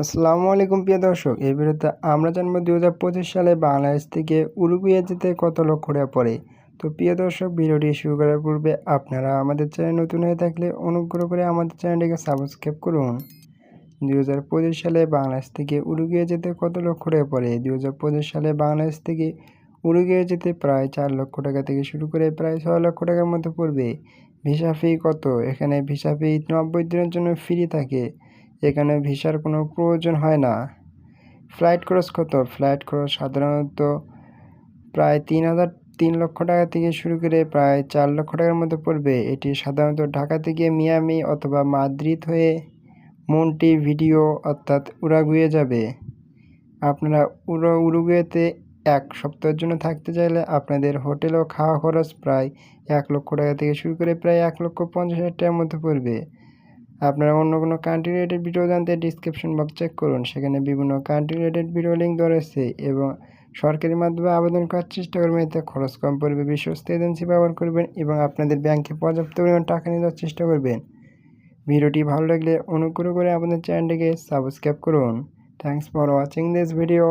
আসসালামু আলাইকুম প্রিয় দর্শক, এই ভিডিওতে আমরা জানব দু সালে বাংলাদেশ থেকে উরুগুয়ে যেতে কত লক্ষ টাকা পড়ে। তো প্রিয় দর্শক, ভিডিওটি শুরু করার পূর্বে আপনারা আমাদের চ্যানেল নতুন হয়ে থাকলে অনুগ্রহ করে আমাদের চ্যানেলটিকে সাবস্ক্রাইব করুন। দু হাজার পঁচিশ সালে বাংলাদেশ থেকে উরুগুয়ে যেতে কত লক্ষ টাকা পড়ে? দু হাজার পঁচিশ সালে বাংলাদেশ থেকে উরুগুয়ে যেতে প্রায় চার লক্ষ টাকা থেকে শুরু করে প্রায় ছয় লক্ষ টাকার মতো পড়বে। ভিসা ফি কত? এখানে ভিসা ফি নব্বই দিনের জন্য ফ্রি থাকে। এখানে ভিসার কোনো প্রয়োজন হয় না। ফ্লাইট খরচ কত? ফ্লাইট খরচ সাধারণত প্রায় তিন হাজার তিন লক্ষ টাকা থেকে শুরু করে প্রায় চার লক্ষ টাকার মধ্যে পড়বে। এটি সাধারণত ঢাকা থেকে মিয়ামি অথবা মাদ্রিদ হয়ে মন্টি ভিডিও অর্থাৎ উরাগুয়ে যাবে। আপনারা উরো, উরুগুয়েতে এক সপ্তাহের জন্য থাকতে চাইলে আপনাদের হোটেল ও খাওয়া খরচ প্রায় এক লক্ষ টাকা থেকে শুরু করে প্রায় এক লক্ষ পঞ্চাশ হাজার টাকার মধ্যে পড়বে। আপনারা অন্য কোনো কান্ট্রি রিলেটেড ভিডিও জানতে ডিসক্রিপশন বক্স চেক করুন। সেখানে বিভিন্ন কান্ট্রি রিলেটেড ভিডিও লিঙ্ক রয়েছে এবং সরকারি মাধ্যমে আবেদন করার চেষ্টা করবেন। এতে খরচ কম পড়বে, বিশ্বস্ত এজেন্সি ব্যবহার করবেন এবং আপনাদের ব্যাংকে পর্যাপ্ত পরিমাণ টাকা নিয়ে যাওয়ার চেষ্টা করবেন। ভিডিওটি ভালো লাগলে অনুগ্রহ করে আমাদের চ্যানেলটিকে সাবস্ক্রাইব করুন। Thanks for watching this video